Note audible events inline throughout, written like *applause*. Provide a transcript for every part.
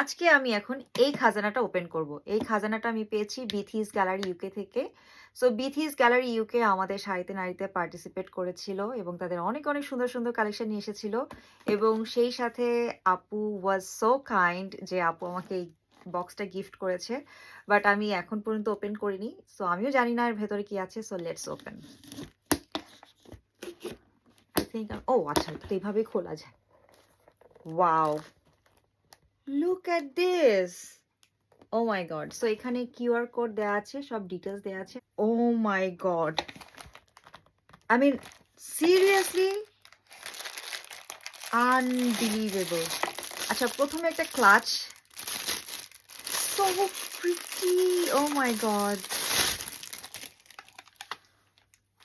আজকে আমি এখন এই খাজানাটা ওপেন করব। এই খাজানাটা আমি পেয়েছি বিথিস গ্যালারি ইউকে থেকে। সো বিথিস গ্যালারি ইউকে আমাদের শাড়িতে নারীতে পার্টিসিপেট করেছিল এবং তাদের অনেক, অনেক সুন্দর, সুন্দর কালেকশন নিয়ে এসেছিল এবং সেই সাথে আপু ওয়াজ সো কাইন্ড যে আপু আমাকে এই বক্সটা গিফট করেছে। বাট আমি এখন পর্যন্ত ওপেন করিনি। সো আমিও জানি না এর ভেতরে কি আছে। So let's open. ও আচ্ছা তো খোলা যায়। Wow! Look at this! Oh my god! So এখানে কিউআর কোড দেয়া আছে, সব ডিটেইলস দেয়া আছে। ওহ my god! I mean seriously unbelievable. আচ্ছা ১ম এ একটা clutch. So pretty! Oh my god!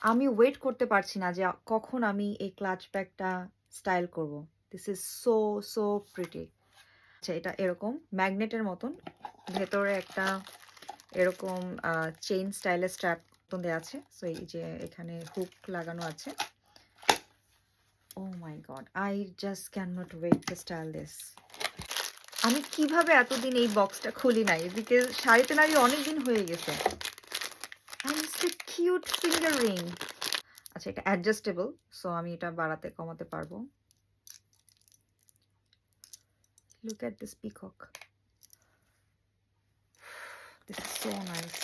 আমি ওয়েট করতে পারছি না যে কখন আমি এই ক্লাচ ব্যাগটা স্টাইল করব। This is so, so pretty. আচ্ছা এটা এরকম ম্যাগনেটের মতন। ভেতরে একটা এরকম চেইন স্টাইলের স্ট্র্যাপ মতন দেয়া আছে। সো, এই যে এখানে হুক লাগানো আছে। ও my god! I just can not wait to style this. আমি কীভাবে এতদিন এই বক্সটা খুলি নাই? বিকজ শাড়িতে নাড়ি অনেকদিন হয়ে গেছে। Cute finger ring. আচ্ছা এটা অ্যাডজাস্টেবল। সো আমি এটা বাড়াতে কমাতে পারব। Look at this peacock. This is so nice.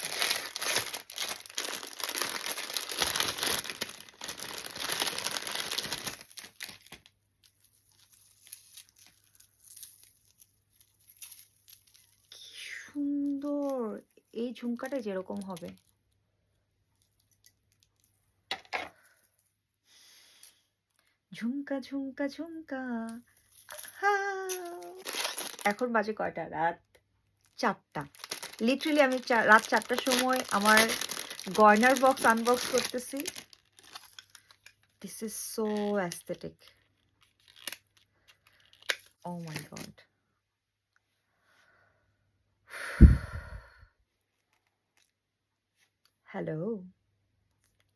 সুন্দর! এই ঝুমকাটা যেরকম হবে। ঝুমকা, ঝুমকা, ঝুমকা। এখন বাজে কয়টা? রাত চারটা লিটারেলি আমি রাত চারটার সময় আমার গয়নার বক্স আনবক্স করতেছি। This is so aesthetic. Oh my god! Hello!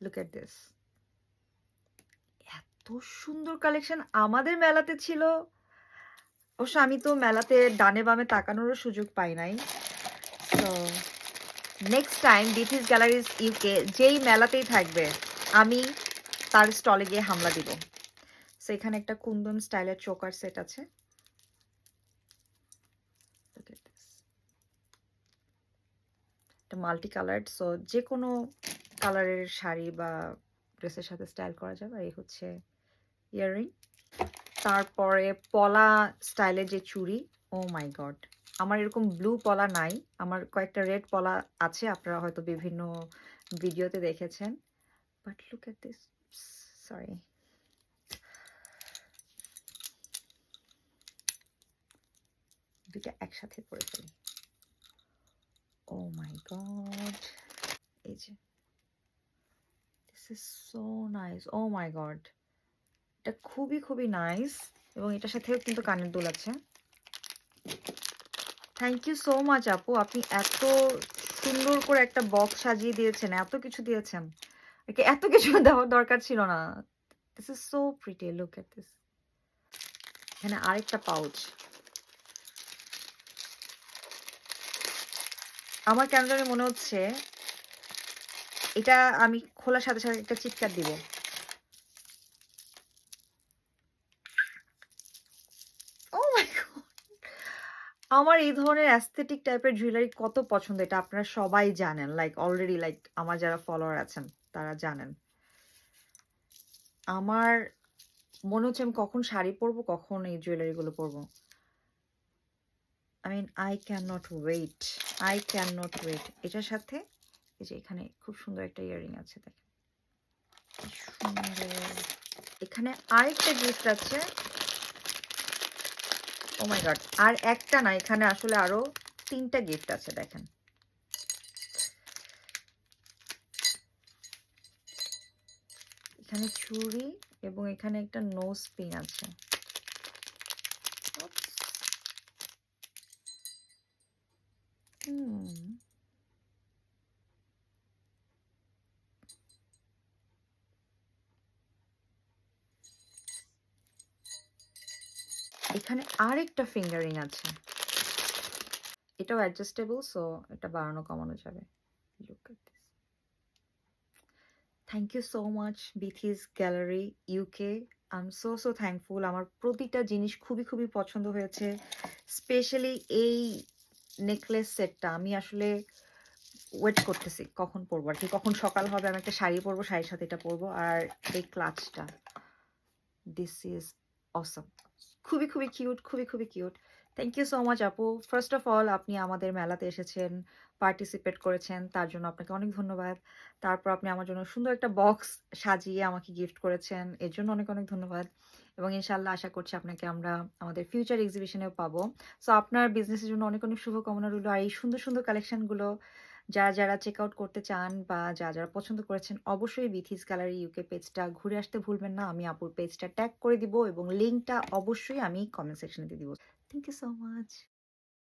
Look at this. এত সুন্দর কালেকশন আমাদের মেলাতে ছিল। অবশ্য আমি তো মেলাতে ডানে বামে তাকানোরও সুযোগ পাই নাই। তো next time Bithi's galleries UK যেই মেলাতেই থাকবে, আমি তার স্টলে গিয়ে হামলা দিব। সো এখানে একটা কুন্দন স্টাইলের চোকার সেট আছে। মাল্টি কালারড সো যে কোনো কালারের শাড়ি বা ড্রেসের সাথে স্টাইল করা যাবে। এই হচ্ছে ইয়াররিং। তারপরে পলা স্টাইলের যে চুড়ি। Oh my god! আমার এরকম ব্লু পলা নাই। আমার কয়েকটা রেড পলা আছে। আপনারা হয়তো বিভিন্ন ভিডিওতে দেখেছেন। But look at this. Sorry. দুইটা একসাথে পরে ফেলি। Oh my god! এই যে। This is so nice. Oh my god! এটা খুবই, খুবই নাইস এবং এটার সাথেও কিন্তু কানের দুল আছে। থ্যাংক ইউ সো মাচ আপু। আপনি এত সুন্দর করে একটা বক্স সাজিয়ে দিয়েছেন, এত কিছু দিয়েছেন। এত কিছু *laughs* দেওয়ার দরকার ছিল না। This is so pretty. Look at this. এখানে আরেকটা পাউচ। আমার কেন জানি মনে হচ্ছে এটা আমি খোলার সাথে, সাথে একটা চিৎকার দিব। Oh my god! আমার এই ধরনের অ্যাস্থেটিক টাইপের জুয়েলারি কত পছন্দ এটা আপনারা সবাই জানেন। লাইক অলরেডি লাইক আমার যারা ফলোয়ার আছেন তারা জানেন। আমার মনে হচ্ছে আমি কখন শাড়ি পরবো, কখন এই জুয়েলারি গুলো পরবো। I mean I can not wait. I can not wait. এটার সাথে এই যে এখানে খুব সুন্দর একটা ইয়াররিং আছে দেখেন। সুন্দর! এখানে আরেকটা গিফট আছে। Oh my god! আর একটা না, এখানে আসলে আরও তিনটা গিফট আছে, দেখেন। এখানে চুড়ি এবং এখানে একটা নোজ পিন আছে। এখানে আরেকটা ফিঙ্গার আছে। এটাও অ্যাডজাস্টেবল সো এটা বাড়ানো, কমানো যাবে। Thank you so much Bithi's gallery UK I am so so thankful আমার প্রতিটা জিনিস খুবই খুবই পছন্দ হয়েছে। স্পেশালি এই নেকলেস সেটটা আমি আসলে ওয়েট করতেছি, কখন পরবো আর কি? কখন সকাল হবে, আমি একটা শাড়ি পরবো, শাড়ির সাথে এটা পরবো। আর এই ক্লাচটা দিস ইজ অসম খুবই খুবই কিউট খুবই খুবই cute thank you so much আপু. ফার্স্ট অফ অল আপনি আমাদের মেলাতে এসেছেন পার্টিসিপেট করেছেন, তার জন্য আপনাকে অনেক ধন্যবাদ। তারপর আপনি আমার জন্য সুন্দর একটা বক্স সাজিয়ে আমাকে গিফট করেছেন, এর জন্য অনেক অনেক ধন্যবাদ। এবং ইনশাল্লাহ আশা করছি আপনাকে আমরা আমাদের ফিউচার এক্সিবিশনেও পাবো। সো আপনার বিজনেসের জন্য অনেক অনেক শুভকামনা রইল, আর এই সুন্দর সুন্দর কালেকশনগুলো যারা যারা চেক আউট করতে চান বা যারা যারা পছন্দ করেছেন, অবশ্যই বিথিস গ্যালারি ইউকে পেজটা ঘুরে আসতে ভুলবেন না। আমি আপুর পেজটা ট্যাগ করে দিব এবং লিঙ্কটা অবশ্যই আমি কমেন্ট সেকশনে দিয়ে দিব। Thank you so much